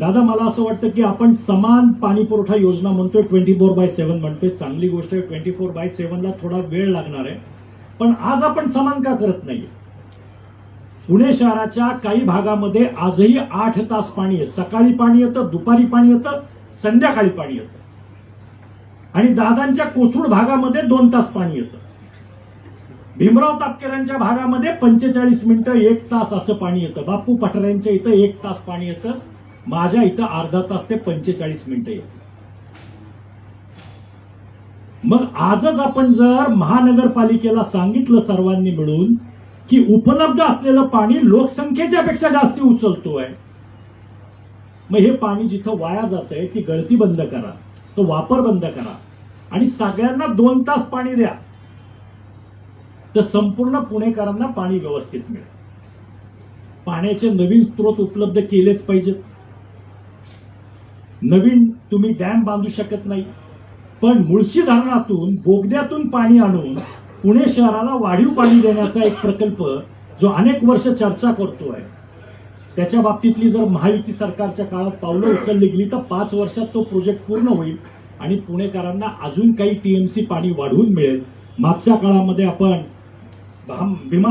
दादा मला असं वाटतं की आपण समान पाणी पुरवठा योजना म्हणतोय ट्वेंटी फोर बाय सेव्हन म्हणतोय. चांगली गोष्ट आहे ट्वेंटी फोर बाय सेव्हनला थोडा वेळ लागणार आहे. पण आज आपण समान का करत नाहीये? पुणे शहराच्या काही भागामध्ये आजही आठ तास पाणी आहे. सकाळी पाणी येतं दुपारी पाणी येतं संध्याकाळी पाणी येतं. आणि दादांच्या कोथरूड भागामध्ये दोन तास पाणी येतं. भीमराव तापकेरांच्या भागामध्ये पंचेचाळीस मिनिटं एक तास असं पाणी येतं. बापू पठाऱ्यांच्या इथं एक तास पाणी येतं. माझ्या इथं अर्धा तास ते पंचेचाळीस मिनिटं येत. मग आजच आपण जर महानगरपालिकेला सांगितलं सर्वांनी मिळून की उपलब्ध असलेलं पाणी लोकसंख्येच्या पेक्षा जास्ती उचलतोय मग हे पाणी जिथं वाया जात आहे ती गळती बंद करा तो वापर बंद करा आणि सगळ्यांना दोन तास पाणी द्या तर संपूर्ण पुणेकरांना पाणी व्यवस्थित मिळेल. पाण्याचे नवीन स्रोत उपलब्ध केलेच पाहिजेत. नवीन तुम्ही डॅम बांधू शकत नाही. पण मुळशी धरणातून बोगद्यातून पाणी आणून पुणे शहराला वाढीव पाणी देण्याचा एक प्रकल्प जो अनेक वर्ष चर्चा करतोय. त्याच्या बाबतीतली जर महायुती सरकारच्या काळात पावलं उचलली गेली तर पाच वर्षात तो प्रोजेक्ट पूर्ण होईल आणि पुणेकरांना अजून काही टीएमसी पाणी वाढवून मिळेल. मागच्या काळामध्ये आपण भाम- भीमा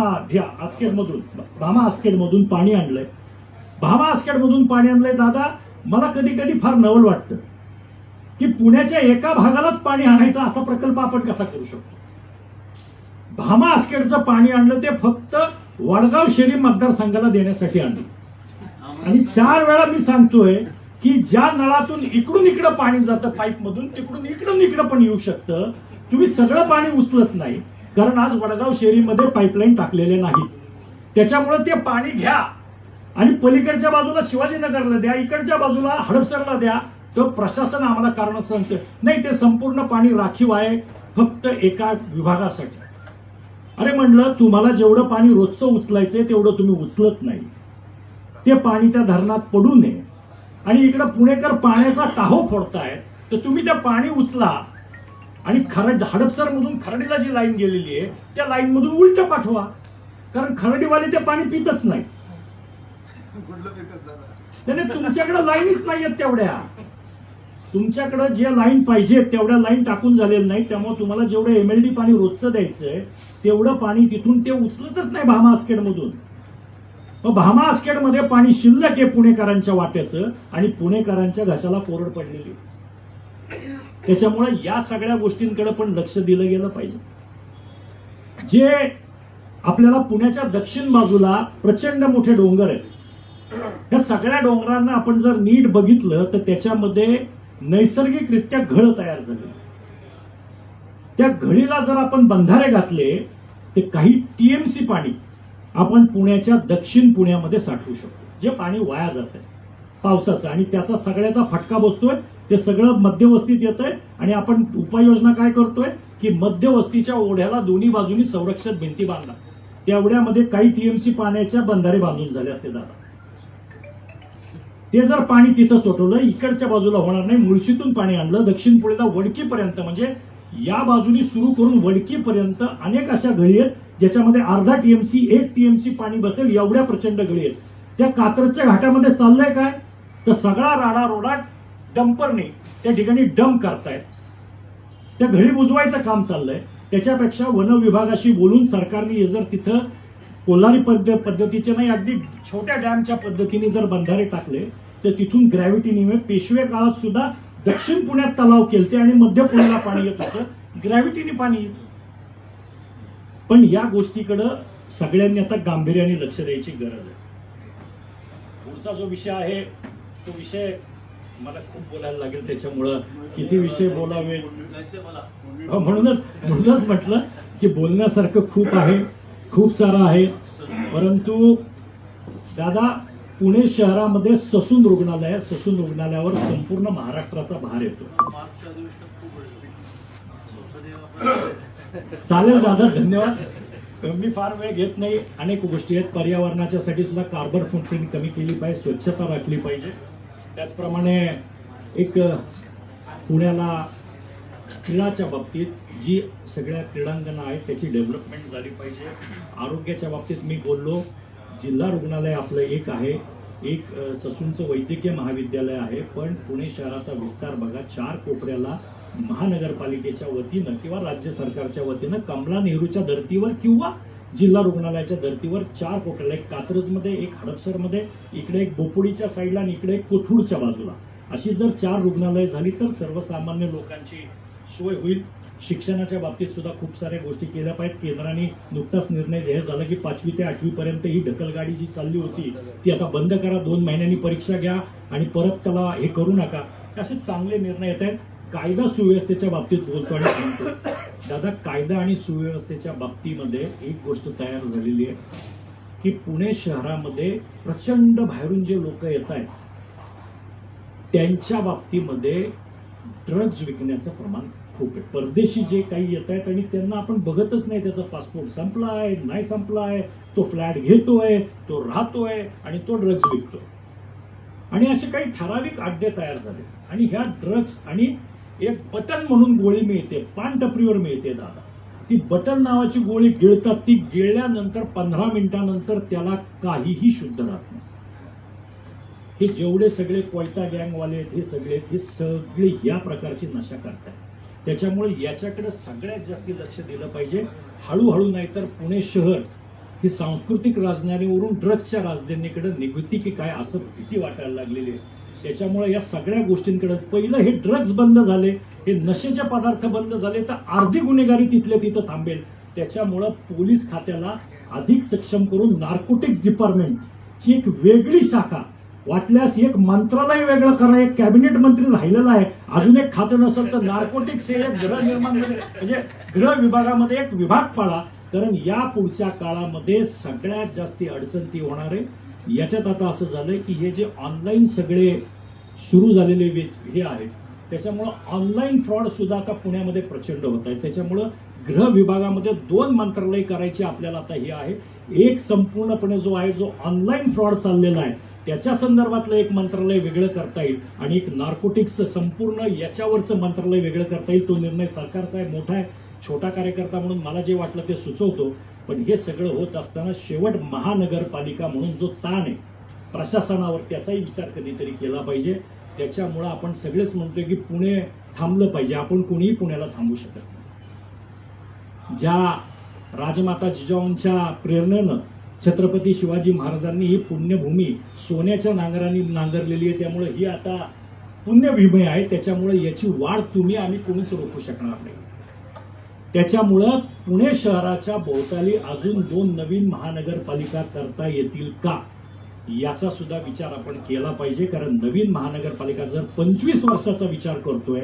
आस्केडमधून भामा आस्केडमधून पाणी आणलंय. भामा आस्केडमधून पाणी आणलंय दादा. मला कधी कधी फार नवल वाटतं की पुण्याच्या एका भागालाच पाणी आणायचा असा प्रकल्प आपण कसा करू शकतो? भामा आस्केडचं पाणी आणलं ते फक्त वडगाव शहरी मतदारसंघाला देण्यासाठी आणलं. आणि चार वेळा मी सांगतोय की ज्या नळातून इकडून इकडं पाणी जातं पाईप मधून तिकडून इकडून इकडं पण येऊ शकतं. तुम्ही सगळं पाणी उचलत नाही कारण आज वडगाव शेरीमध्ये पाईपलाईन टाकलेले नाहीत. त्याच्यामुळे ते पाणी घ्या. आणि पलीकडच्या बाजूला शिवाजीनगरला द्या इकडच्या बाजूला हडपसरला द्या तर प्रशासन आम्हाला कारण सांगतं. नाही ते संपूर्ण पाणी राखीव आहे फक्त एका विभागासाठी. अरे म्हणलं तुम्हाला जेवढं पाणी रोजचं उचलायचंय तेवढं तुम्ही उचलत नाही. ते पाणी त्या धरणात पडू नये. आणि इकडं पुणेकर पाण्याचा टाहो फोडताय तर तुम्ही त्या पाणी उचला. आणि खरड हडपसर मधून खरडीला जी लाईन गेलेली आहे त्या लाईन मधून उलट पाठवा. कारण खरडीवाले ते पाणी पितच नाही त्याने तुमच्याकडे लाईनच नाही आहेत तेवढ्या. तुमच्याकडे जे लाईन पाहिजे तेवढ्या लाईन टाकून झालेलं नाही त्यामुळे तुम्हाला जेवढं एमएलडी पाणी रोजचं द्यायचंय तेवढं पाणी तिथून ते उचलतच नाही भामा आस्केड मधून मग भामा आस्केडमध्ये पाणी शिल्लक आहे पुणेकरांच्या वाट्याचं आणि पुणेकरांच्या घशाला कोरड पडलेली. त्याच्यामुळे या सगळ्या गोष्टींकडे पण लक्ष दिलं गेलं पाहिजे. जे आपल्याला पुण्याच्या दक्षिण बाजूला प्रचंड मोठे डोंगर आहेत. या सगळ्या डोंगरांना आपण जर नीट बघितलं तर त्याच्यामध्ये नैसर्गिकरित्या घळ तयार झाली. त्या घळीला जर आपण बंधारे घातले तर काही टीएमसी पाणी आपण पुण्याच्या दक्षिण पुण्यामध्ये साठवू शकतो. जे पाणी वाया जात आहे पावसाचं. आणि त्याचा सगळ्याचा फटका बसतोय ते सगळं मध्यवस्तीत येत आहे आणि आपण उपाययोजना काय करतोय की मध्यवस्तीच्या ओढ्याला दोन्ही बाजूनी संरक्षक भिंती बांधला तेवढ्यामध्ये काही टीएमसी पाण्याच्या बंधारे बांधून झाले असते दादा. ते जर पाणी तिथं सोडवलं इकडच्या बाजूला होणार नाही. मुळशीतून पाणी आणलं दक्षिण पुढेला वडकीपर्यंत. म्हणजे या बाजूनी सुरू करून वडकीपर्यंत अनेक अशा गळी आहेत ज्याच्यामध्ये अर्धा टीएमसी एक टीएमसी पाणी बसेल एवढ्या प्रचंड गळी आहेत. त्या कात्रजच्या घाटामध्ये चाललंय काय? तर सगळा राडा रोडा डंपरने त्या ठिकाणी डंप करतायत. त्या घरी बुजवायचं काम चाललंय. त्याच्यापेक्षा वन विभागाशी बोलून सरकारने जर तिथं कोल्हारी पद्ध पद्धतीचे नाही अगदी छोट्या डॅमच्या पद्धतीने जर बंधारे टाकले तर तिथून ग्रॅव्हिटीने पेशवे काळात सुद्धा दक्षिण पुण्यात तलाव केलते आणि मध्य पुण्याला पाणी येत होतं. ग्रॅव्हिटीने पाणी येत पण या गोष्टीकडं सगळ्यांनी आता गांभीर्याने लक्ष द्यायची गरज आहे. पुढचा जो विषय आहे तो विषय मला खूप बोलायला लागेल त्याच्यामुळं. किती विषय बोलावे हो, म्हणूनच म्हणूनच म्हटलं की बोलण्यासारखं खूप आहे. खूप सारं आहे. परंतु दादा पुणे शहरामध्ये ससून रुग्णालय आहे. ससून रुग्णालयावर संपूर्ण महाराष्ट्राचा भार येतो. चालेल दादा धन्यवाद. मी फार वेळ घेत नाही. अनेक गोष्टी आहेत. पर्यावरणाच्या साठी सुद्धा कार्बन फुटप्रिंट कमी केली पाहिजे स्वच्छता राखली पाहिजे. त्याचप्रमाणे एक पुण्याला क्रीडाच्या बाबतीत जी सगळ्या क्रीडांगणं आहेत त्याची डेव्हलपमेंट झाली पाहिजे. आरोग्याच्या बाबतीत मी बोललो जिल्हा रुग्णालय आपलं एक आहे. एक ससूनचं वैद्यकीय महाविद्यालय आहे पण पुणे शहराचा विस्तार बघा चार कोपऱ्याला महानगरपालिकेच्या वतीनं किंवा राज्य सरकारच्या वतीनं कमला नेहरूच्या धर्तीवर किंवा जिल्हा रुग्णालयाच्या धर्तीवर चार कोपऱ्याला एक कात्रजमध्ये एक हडपसरमध्ये इकडे एक बोपुडीच्या साईडला आणि इकडे एक कोथरूडच्या बाजूला. अशी जर चार रुग्णालय झाली तर सर्वसामान्य लोकांची सोय होईल. शिक्षणाच्या बाबतीत सुद्धा खूप साऱ्या गोष्टी केल्या पाहिजेत. केंद्राने नुकताच निर्णय जाहीर झाला की पाचवी ते आठवी पर्यंत ही ढकलगाडी जी चालली होती ती आता बंद करा दोन महिन्यांनी परीक्षा घ्या आणि परत त्याला हे करू नका. असे चांगले निर्णय येत आहेत. कायदा सुव्यवस्थेच्या बाबतीत बोलतो आणि सांगतो दादा कायदा आणि सुव्यवस्थेच्या बाबतीमध्ये एक गोष्ट तयार झालेली आहे की पुणे शहरामध्ये प्रचंड बाहेरून जे लोक येत आहेत त्यांच्या बाबतीमध्ये ड्रग्ज विकण्याचं प्रमाण खूप आहे. परदेशी जे काही येत आहेत आणि त्यांना आपण बघतच नाही त्याचा पासपोर्ट संपला आहे नाही संपला आहे तो फ्लॅट घेतोय तो राहतोय आणि तो ड्रग्ज विकतो आणि असे काही ठराविक अड्डे तयार झाले. आणि ह्या ड्रग्ज आणि एक बटन म्हणून गोळी मिळते पान टपरीवर मिळते दादा. ती बटन नावाची गोळी गिळतात ती गिळल्यानंतर पंधरा मिनिटानंतर त्याला काहीही शुद्ध राहत नाही. हे जेवढे सगळे कोयता गँगवाले आहेत हे सगळे हे सगळे या प्रकारची नशा करतात त्याच्यामुळे याच्याकडे सगळ्यात जास्ती लक्ष दिलं पाहिजे. हळूहळू नाहीतर पुणे शहर ही सांस्कृतिक राजधानीवरून ड्रग्सच्या राजधानीकडे निघती की काय असं भीती वाटायला लागलेली आहे. त्याच्यामुळे या सगळ्या गोष्टींकडे पहिलं हे ड्रग्ज बंद झाले हे नशेचे पदार्थ बंद झाले तर अर्धी गुन्हेगारी तिथल्या तिथं थांबेल. त्याच्यामुळं पोलीस खात्याला अधिक सक्षम करून नार्कोटिक्स डिपार्टमेंटची एक वेगळी शाखा वाटल्यास एक मंत्रालय वेगळं करा एक कॅबिनेट मंत्री राहिलेला आहे. अजून एक खातं नसेल तर नार्कोटिक्स हे एक गृहनिर्माण म्हणजे गृह विभागामध्ये एक विभाग पाळा. कारण या पुढच्या काळामध्ये सगळ्यात जास्ती अडचण ती होणार आहे. याच्यात आता असं झालंय की हे जे ऑनलाईन सगळे सुरू झालेले हे आहेत त्याच्यामुळं ऑनलाईन फ्रॉड सुद्धा आता पुण्यामध्ये प्रचंड होत आहे. त्याच्यामुळं गृह विभागामध्ये दोन मंत्रालय करायचे आपल्याला आता हे आहे. एक संपूर्णपणे जो आहे जो ऑनलाईन फ्रॉड चाललेला आहे त्याच्या संदर्भातलं एक मंत्रालय वेगळं करता येईल आणि एक नार्कोटिक्स संपूर्ण याच्यावरचं मंत्रालय वेगळं करता येईल. तो निर्णय सरकारचा आहे मोठा आहे छोटा कार्यकर्ता म्हणून मला जे वाटलं ते सुचवतो. पण हे सगळं होत असताना शेवट महानगरपालिका म्हणून जो ताण आहे प्रशासनावर त्याचाही विचार कधीतरी केला पाहिजे. त्याच्यामुळं आपण सगळेच म्हणतोय की पुणे थांबलं पाहिजे. आपण कोणीही पुण्याला थांबू शकत नाही. ज्या राजमाता जिजाऊंच्या प्रेरणेनं छत्रपती शिवाजी महाराजांनी ही पुण्यभूमी सोन्याच्या नांगराने नांगरलेली आहे. त्यामुळे ही आता पुण्यभूमी आहे. त्याच्यामुळे याची वाढ तुम्ही आम्ही कोणीच रोखू शकणार नाही. त्याच्यामुळं पुणे शहराच्या भोवताली अजून दोन नवीन महानगरपालिका करता येतील का? याचा सुद्धा विचार आपण केला पाहिजे. कारण नवीन महानगरपालिका जर पंचवीस वर्षाचा विचार करतोय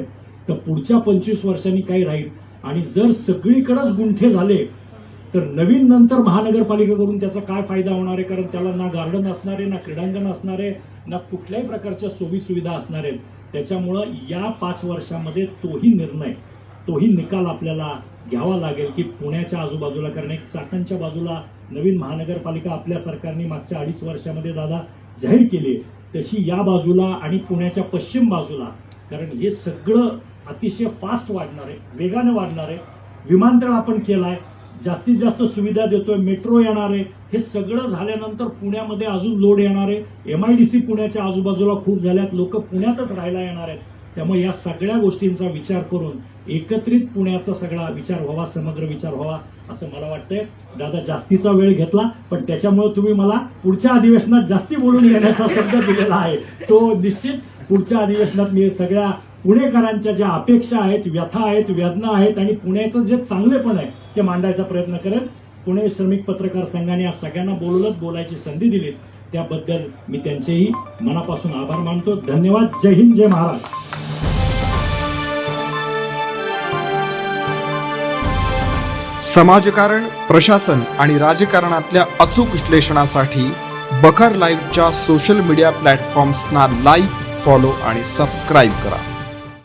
तर पुढच्या पंचवीस वर्षांनी काय राहील. आणि जर सगळीकडेच गुंठे झाले तर नवीन नंतर महानगरपालिका करून त्याचा काय फायदा होणार आहे? कारण त्याला ना गार्डन असणार आहे ना क्रीडांगण असणार आहे ना कुठल्याही प्रकारच्या सोयी सुविधा असणार आहेत. त्याच्यामुळं या पाच वर्षामध्ये तोही निर्णय तोही निकाल आपल्याला घ्यावा लागेल की पुण्याच्या आजूबाजूला कारण एक चाकणच्या बाजूला नवीन महानगरपालिका आपल्या सरकारने मागच्या अडीच वर्षामध्ये दादा जाहीर केली तशी या बाजूला आणि पुण्याच्या पश्चिम बाजूला कारण हे सगळं अतिशय फास्ट वाढणार आहे वेगानं वाढणार आहे. विमानतळ आपण केलाय जास्तीत जास्त सुविधा देतोय मेट्रो येणार आहे. हे सगळं झाल्यानंतर पुण्यामध्ये अजून लोड येणार आहे. एम आय डी सी पुण्याच्या आजूबाजूला खूप झाल्यात. लोक पुण्यातच राहायला येणार आहेत. त्यामुळे या सगळ्या गोष्टींचा विचार करून एकत्रित पुण्याचा सगळा विचार व्हावा समग्र विचार व्हावा असं मला वाटतंय. दादा जास्तीचा वेळ घेतला पण त्याच्यामुळे तुम्ही मला पुढच्या अधिवेशनात जास्ती बोलून घेण्याचा शब्द दिलेला आहे. तो निश्चित पुढच्या अधिवेशनात मी सगळ्या पुणेकरांच्या ज्या अपेक्षा आहेत व्यथा आहेत वेदना आहेत आणि पुण्याचं जे चांगलेपण आहे ते मांडायचा प्रयत्न करेल पुणे श्रमिक पत्रकार संघाने आज सगळ्यांना बोलवलं बोलायची संधी दिली. त्याबद्दल मी त्यांचेही मनापासून आभार मानतो. धन्यवाद. जय हिंद जय महाराष्ट्र. समाजकारण प्रशासन आणि राजकारणातल्या अचूक विश्लेषणासाठी बखर लाईव्हच्या सोशल मीडिया प्लॅटफॉर्म्सना लाईक फॉलो आणि सबस्क्राईब करा.